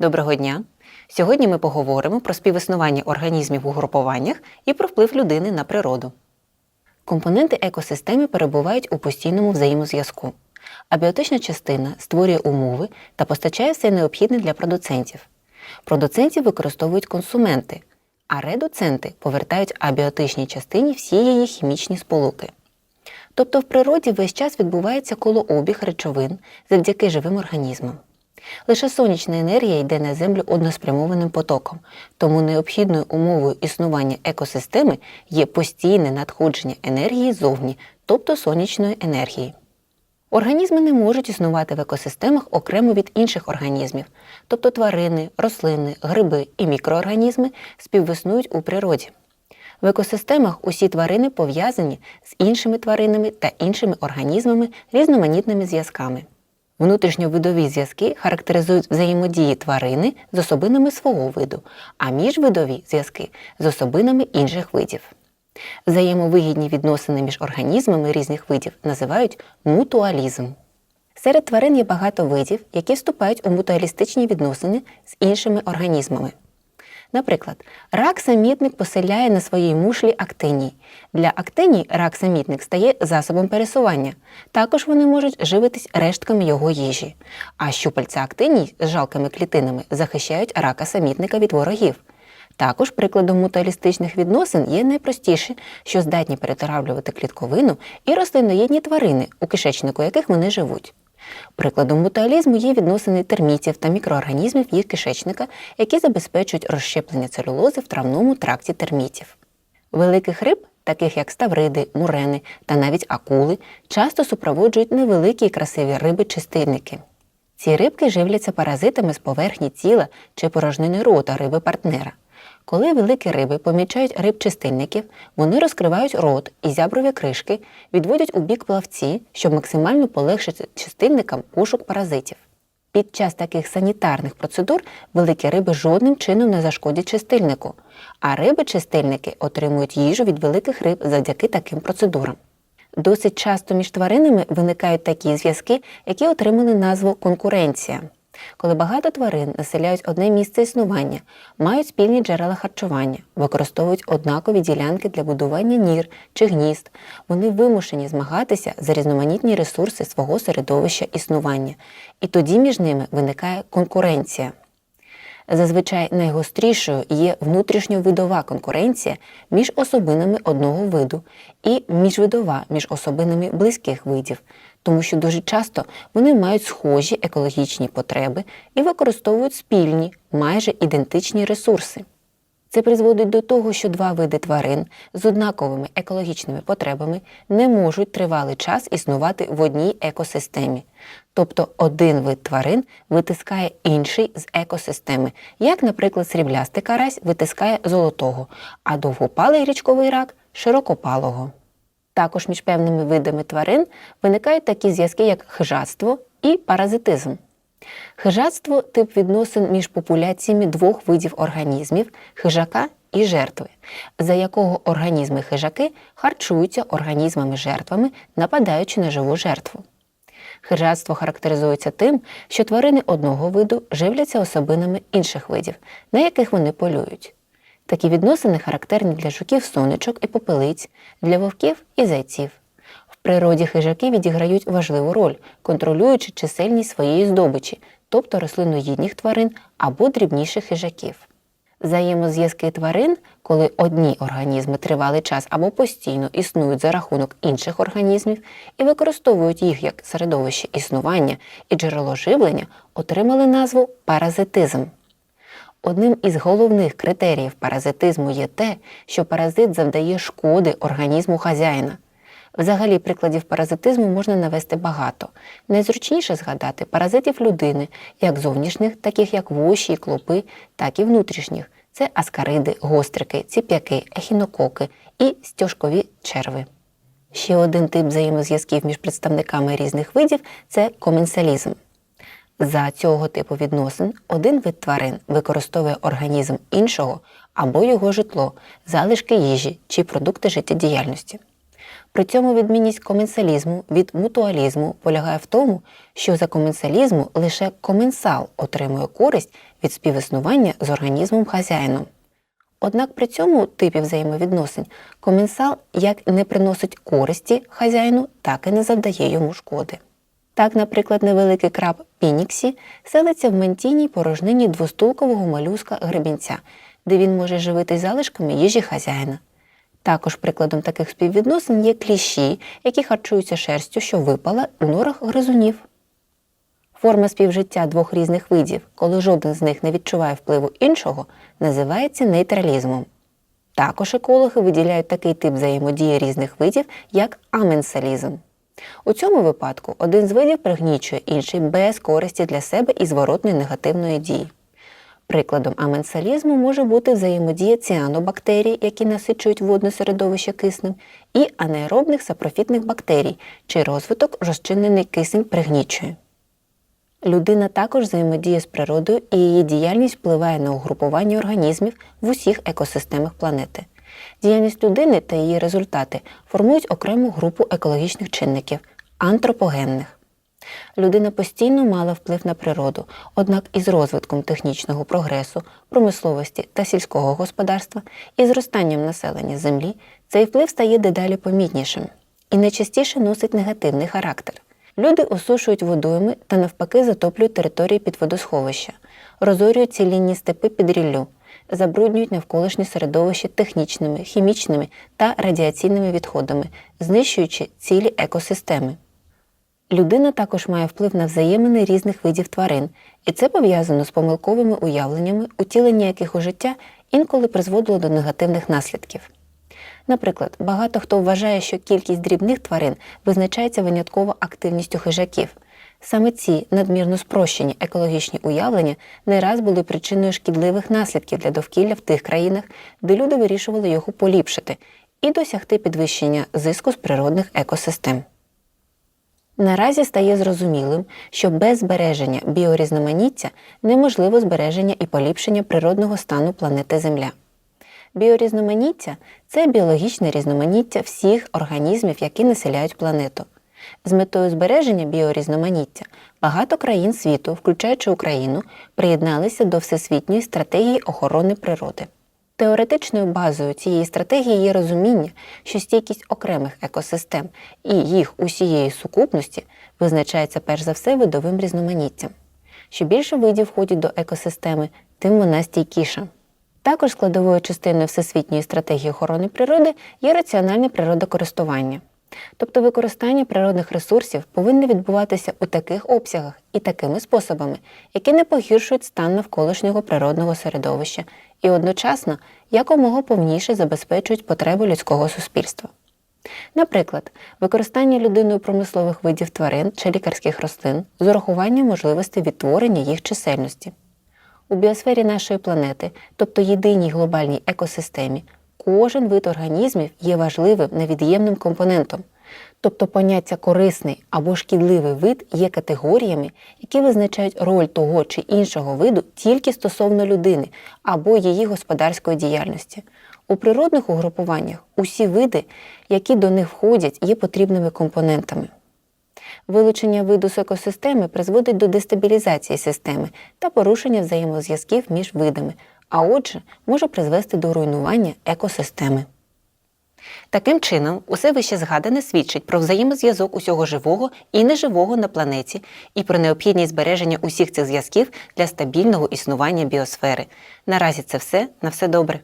Доброго дня! Сьогодні ми поговоримо про співіснування організмів у групуваннях і про вплив людини на природу. Компоненти екосистеми перебувають у постійному взаємозв'язку. Абіотична частина створює умови та постачає все необхідне для продуцентів. Продуцентів використовують консументи, а редуценти повертають абіотичній частині всі її хімічні сполуки. Тобто в природі весь час відбувається колообіг речовин завдяки живим організмам. Лише сонячна енергія йде на землю односпрямованим потоком, тому необхідною умовою існування екосистеми є постійне надходження енергії зовні, тобто сонячної енергії. Організми не можуть існувати в екосистемах окремо від інших організмів, тобто тварини, рослини, гриби і мікроорганізми співіснують у природі. В екосистемах усі тварини пов'язані з іншими тваринами та іншими організмами різноманітними зв'язками. Внутрішньовидові зв'язки характеризують взаємодії тварини з особинами свого виду, а міжвидові зв'язки з особинами інших видів. Взаємовигідні відносини між організмами різних видів називають мутуалізм. Серед тварин є багато видів, які вступають у мутуалістичні відносини з іншими організмами. Наприклад, рак-самітник поселяє на своїй мушлі актиній. Для актиній рак-самітник стає засобом пересування. Також вони можуть живитись рештками його їжі. А щупальця актиній з жалкими клітинами захищають рака-самітника від ворогів. Також прикладом мутуалістичних відносин є найпростіші, що здатні перетравлювати клітковину і рослиноїдні тварини, у кишечнику яких вони живуть. Прикладом мутуалізму є відносини термітів та мікроорганізмів їх кишечника, які забезпечують розщеплення целюлози в травному тракті термітів. Великих риб, таких як ставриди, мурени та навіть акули, часто супроводжують невеликі і красиві риби-чистильники. Ці рибки живляться паразитами з поверхні тіла чи порожнини рота риби-партнера. Коли великі риби помічають риб-чистильників, вони розкривають рот і зяброві кришки, відводять у бік плавці, щоб максимально полегшити чистильникам пошук паразитів. Під час таких санітарних процедур великі риби жодним чином не зашкодять чистильнику, а риби-чистильники отримують їжу від великих риб завдяки таким процедурам. Досить часто між тваринами виникають такі зв'язки, які отримали назву конкуренція. Коли багато тварин населяють одне місце існування, мають спільні джерела харчування, використовують однакові ділянки для будування нір чи гнізд, вони вимушені змагатися за різноманітні ресурси свого середовища існування, і тоді між ними виникає конкуренція. Зазвичай найгострішою є внутрішньовидова конкуренція між особинами одного виду і міжвидова між особинами близьких видів, тому що дуже часто вони мають схожі екологічні потреби і використовують спільні, майже ідентичні ресурси. Це призводить до того, що два види тварин з однаковими екологічними потребами не можуть тривалий час існувати в одній екосистемі. Тобто один вид тварин витискає інший з екосистеми, як, наприклад, сріблястий карась витискає золотого, а довгопалий річковий рак широкопалого. Також між певними видами тварин виникають такі зв'язки, як хижатство і паразитизм. Хижатство тип відносин між популяціями двох видів організмів хижака і жертви, за якого організми хижаки харчуються організмами-жертвами, нападаючи на живу жертву. Хижатство характеризується тим, що тварини одного виду живляться особинами інших видів, на яких вони полюють. Такі відносини характерні для жуків сонечок і попелиць, для вовків і зайців. В природі хижаки відіграють важливу роль, контролюючи чисельність своєї здобичі, тобто рослиноїдніх тварин або дрібніших хижаків. Взаємозв'язки тварин, коли одні організми тривалий час або постійно існують за рахунок інших організмів і використовують їх як середовище існування і джерело живлення, отримали назву паразитизм. Одним із головних критеріїв паразитизму є те, що паразит завдає шкоди організму хазяїна. Взагалі, прикладів паразитизму можна навести багато. Найзручніше згадати паразитів людини, як зовнішніх, таких як воші, клопи, так і внутрішніх. Це аскариди, гострики, ціп'яки, ехінококи і стяжкові черви. Ще один тип взаємозв'язків між представниками різних видів це коменсалізм. За цього типу відносин один вид тварин використовує організм іншого або його житло, залишки їжі чи продукти життєдіяльності. При цьому відмінність коменсалізму від мутуалізму полягає в тому, що за коменсалізму лише коменсал отримує користь від співіснування з організмом хазяїном. Однак при цьому типі взаємовідносин коменсал як не приносить користі хазяїну, так і не завдає йому шкоди. Так, наприклад, невеликий краб Пініксі селиться в мантійній порожнині двостулкового малюска гребінця, де він може живитись залишками їжі хазяїна. Також прикладом таких співвідносин є кліщі, які харчуються шерстю, що випала у норах гризунів. Форма співжиття двох різних видів, коли жоден з них не відчуває впливу іншого, називається нейтралізмом. Також екологи виділяють такий тип взаємодії різних видів, як аменсалізм. У цьому випадку один з видів пригнічує інший без користі для себе і зворотної негативної дії. Прикладом аменсалізму може бути взаємодія ціанобактерій, які насичують водне середовище киснем, і анаеробних сапрофітних бактерій, чий розвиток розчинений кисень пригнічує. Людина також взаємодіє з природою і її діяльність впливає на угрупування організмів в усіх екосистемах планети. Діяльність людини та її результати формують окрему групу екологічних чинників антропогенних. Людина постійно мала вплив на природу, однак із розвитком технічного прогресу, промисловості та сільського господарства і зростанням населення землі цей вплив стає дедалі помітнішим і найчастіше носить негативний характер. Люди осушують водойми та навпаки затоплюють території під водосховища, розорюють цілінні степи під ріллю, забруднюють навколишнє середовище технічними, хімічними та радіаційними відходами, знищуючи цілі екосистеми. Людина також має вплив на взаємини різних видів тварин, і це пов'язано з помилковими уявленнями, утілення яких у життя інколи призводило до негативних наслідків. Наприклад, багато хто вважає, що кількість дрібних тварин визначається винятково активністю хижаків. Саме ці надмірно спрощені екологічні уявлення не раз були причиною шкідливих наслідків для довкілля в тих країнах, де люди вирішували його поліпшити і досягти підвищення зиску з природних екосистем. Наразі стає зрозумілим, що без збереження біорізноманіття неможливо збереження і поліпшення природного стану планети Земля. Біорізноманіття це біологічне різноманіття всіх організмів, які населяють планету. З метою збереження біорізноманіття багато країн світу, включаючи Україну, приєдналися до Всесвітньої стратегії охорони природи. Теоретичною базою цієї стратегії є розуміння, що стійкість окремих екосистем і їх усієї сукупності визначається перш за все видовим різноманіттям. Що більше видів входять до екосистеми, тим вона стійкіша. Також складовою частиною Всесвітньої стратегії охорони природи є раціональне природокористування. Тобто використання природних ресурсів повинно відбуватися у таких обсягах і такими способами, які не погіршують стан навколишнього природного середовища і одночасно якомога повніше забезпечують потреби людського суспільства. Наприклад, використання людиною промислових видів тварин чи лікарських рослин з урахуванням можливості відтворення їх чисельності. У біосфері нашої планети, тобто єдиній глобальній екосистемі, кожен вид організмів є важливим невід'ємним компонентом. Тобто поняття корисний або шкідливий вид є категоріями, які визначають роль того чи іншого виду тільки стосовно людини або її господарської діяльності. У природних угрупуваннях усі види, які до них входять, є потрібними компонентами. Вилучення виду з екосистеми призводить до дестабілізації системи та порушення взаємозв'язків між видами, а отже, може призвести до руйнування екосистеми. Таким чином, усе вище згадане свідчить про взаємозв'язок усього живого і неживого на планеті і про необхідність збереження усіх цих зв'язків для стабільного існування біосфери. Наразі це все на все добре.